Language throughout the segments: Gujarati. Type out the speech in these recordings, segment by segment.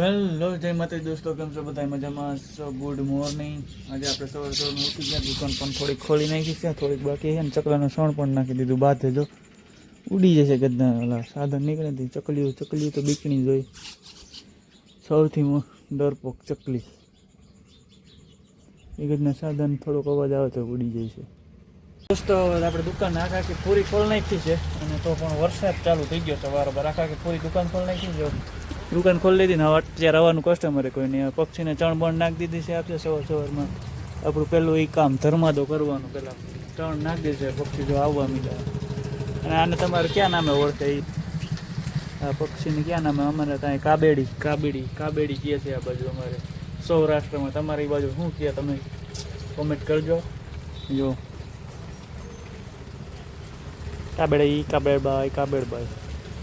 હેલો જય માતાજી દોસ્તો, કેમ છો? બધા મજામાં? સો ગુડ મોર્નિંગ આજે આપણે સવાર સવારમાં ઉઠી ગયા, દુકાન પણ થોડીક ખોલી નાખી છે, થોડીક બાકી છે ને સણ પણ નાખી દીધું બાદ જો. ઉડી જશે ગદ્દા ઓલા સાધન નીકળે તે ચકલીઓ ચકલીઓ તો બીકણી જોઈ સૌથી ડરપોક ચકલી. એ ગદના સાધન થોડોક અવાજ આવે તો ઉડી જાય છે. દોસ્તો આપણે દુકાન આખા આખી પૂરી ખોલ નાખી છે, અને તો પણ વરસાદ ચાલુ થઈ ગયો બરાબર આખા આખી પૂરી દુકાન ખોલ નાખી છે. દુકાન ખોલી લીધી ને હવે અત્યારે આવવાનું કસ્ટમરે કોઈ નહીં પક્ષીને ચણ બણ નાખી દીધી છે આપણે સવાર સવારમાં. આપણું પેલું એ કામ ધર્માદો કરવાનું પહેલાં ચણ નાખી દીધી પક્ષી જો આવવા મીડા અને આને તમારે ક્યાં નામે ઓળખે એ આ પક્ષીને ક્યાં નામે? અમારે ત્યાં કાબેડી કાબેડી કાબેડી કહે છે આ બાજુ અમારે. સૌરાષ્ટ્રમાં તમારી બાજુ શું કહે તમે? કોમેન્ટ કરજો. જો. કાબેડા કાબેડી કાબેડબાઈ કાબેડબાઈ.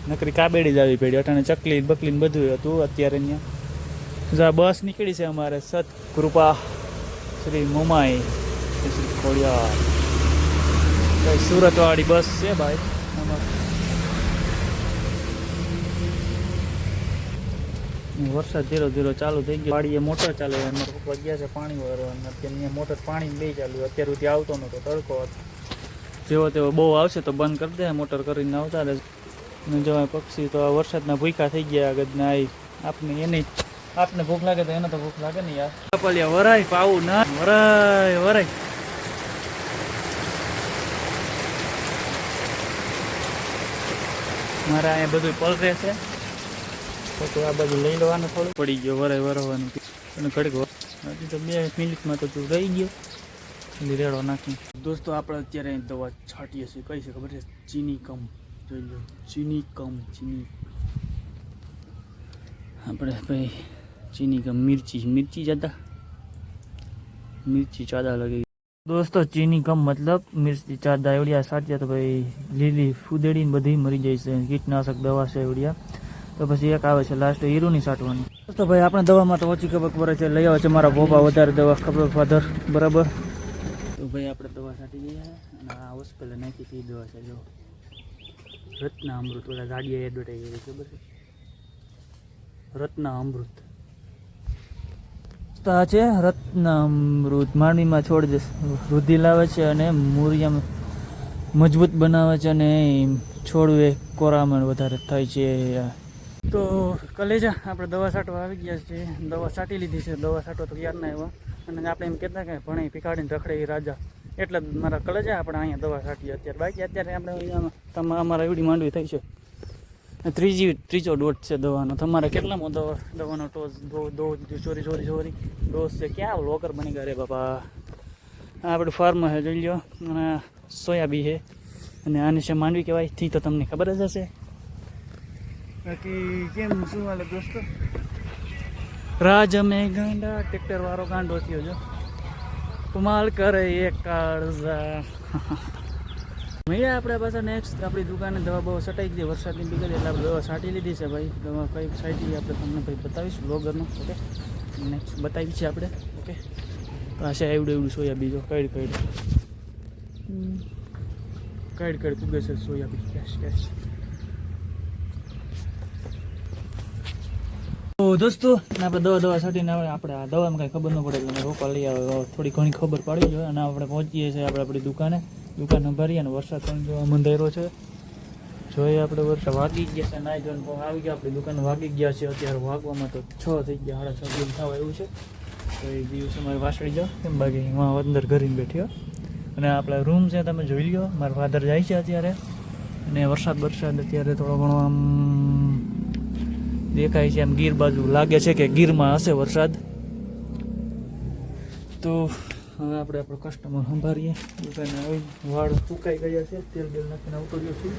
નકરી કાબેડી જ આવી પડી. અટાણે ચકલી બકલીને બધું હતું અત્યારે અહીંયા બસ નીકળી છે અમારે સત કૃપા શ્રી મોમાઈ. શ્રી ખોડિયાર. સુરતવાળી બસ છે ભાઈ. વરસાદ ધીરો ધીરો ચાલુ થઈ ગયો. વાડીએ મોટર ચાલે અમારા પપ્પા ગયા છે પાણી વાળવા અને અત્યારે અહીંયા મોટર પાણી બે ચાલુ. અત્યાર સુધી આવતો નહોતો તડકો હતો. જેવો તેવો બહુ આવશે તો બંધ કરી દે, મોટર કરીને આવતા રહે ને જો પક્ષી તો આ વરસાદના ભૂખા થઈ ગયા ગદના આવી આપને એની આપને ભૂખ લાગે તો એને તો ભૂખ લાગે ને યાર. પલિયા વરાય પાવું ના, વરાય વરાય. મારા અહીંયા બધું પલરે છે. તો આ બધું લઈ લેવાનું થોડું પડી ગયો, વરાય વરવાનું. અને ઘડીક હજી તો બે મિનિટમાં તો તું રહી ગયો. રેડો નાખી. દોસ્તો, આપણે અત્યારે દવા છાંટીએ છીએ. કઈ છે ખબર છે? ચીની કમ. જોઈ ચીની કમ, ચીની. આપણે ભાઈ ચીની કમ, મિર્ચી. મિર્ચી જ્યાદા મિર્ચી ચાદા લગી. દોસ્તો, ચીની કમ મતલબ મિર્ચી ચાદા એવડિયા સાચ્યા તો ભાઈ લીલી ફૂદેડીને બધી મરી જાય છે. કીટનાશક દવા છે એવડિયા. તો પછી એક આવે છે લાસ્ટ હીરુની સાટવાની. તો ભાઈ આપણે દવામાં તો ઓછી ખબર પડે છે. લઈ આવે છે મારા ભોપા વધારે દવા. ખબર ફાધર બરાબર? તો ભાઈ આપણે દવા છાંટી દઈએ અને આ હોસ્પિટલ નાખી હતી દવા છે, જો. રત્ના અમૃત. બધા ગાડીએ એડવર્ટાઈઝ કરી ખબર છે? રત્ના અમૃત. આ છે રત્ના અમૃત. માંડવીમાં છોડ વૃદ્ધિ લાવે છે અને મૂર્યમ મજબૂત બનાવે છે અને છોડવે કોરામણ વધારે થાય છે. તો કલેજા, આપણે દવા છાંટવા આવી ગયા છે દવા છાંટી લીધી છે. દવા છાંટવા તો યાદ ના આવ્યા? અને આપણે એમ કહેતા કે ભણે પીકાડીને રખડે એ રાજા. એટલે મારા કલેજા આપણે અહીંયા દવા છાંટીએ અત્યારે. બાકી અત્યારે આપણે અહીંયા અમારા એવડી માંડવી થઈ છે. ત્રીજી ત્રીજો ડોટ છે દવાનો. તમારે કેટલામો દવા દવાનો ટોસ દો ચોરી ચોરી ચોરી ડોઝ છે. ક્યાં લોકર બની ગયા રે બાપા? આપણે આપણું ફાર્મ છે જોઈ લો અને સોયાબી છે. અને આને છે માંડવી કહેવાય. થી તો તમને ખબર જ હશે. બાકી કેમ શું હાલે દોસ્તો? રાજ અમે ગાંડા ટ્રેક્ટર વાળો ગાંડો થયો જો. કમાલ કરે એ કાળઝા મળ્યા આપણે પાછા નેક્સ્ટ આપણી દુકાને દવા બહુ સટાઈ ગઈ. વરસાદની બીગડી એટલે આપણે દવા છાંટી લીધી છે ભાઈ. દવા કઈ છાંટી આપણે તમને ભાઈ બતાવીશું બ્લોગરનું ઓકે? નેક્સ્ટ બતાવી છે આપણે ઓકે? પાસે એવડું એવડું સોયા બીજો. કઈડ કઈડ. કઈડ કઈડ પૂગે છે સોયા બીજ. કેશ કેશ દોસ્તો આપણે દવા દવા છાંટીને આપણે આ દવામાં કાંઈ ખબર ન પડે, એટલે રોપા લઈ આવે થોડી ઘણી ખબર પાડવી જોઈએ. અને આપણે પહોંચીએ છીએ આપણે આપણી દુકાને. દુકાન ભરીએ અને વરસાદ પણ જોવા મંધાયરો છે. જોઈએ આપણે વરસાદ વાગી ગયા છે, નાઈ જોઈને આવી ગયા. આપણી દુકાન વાગી ગયા છે. અત્યારે વાગવામાં તો છ થઈ ગયા, સાડા છ થવા એવું છે. તો એ દિવસે મારે વાસળી જાઓ. કેમ બાકી હું અંદર ઘરીને બેઠ્યો અને આપણા રૂમ છે, તમે જોઈ લો મારા ફાધર જાય છે અત્યારે. અને વરસાદ વરસાદ અત્યારે થોડો ઘણો આમ દેખાય છે એમ ગીર બાજુ લાગે છે કે ગીરમાં હશે વરસાદ. તો હવે આપણે આપણો કસ્ટમર સંભાળીએ. દુકાને આવી વાળ સુકાઈ ગયા છે, તેલ બેલ નાખીને ઉતર્યો છું.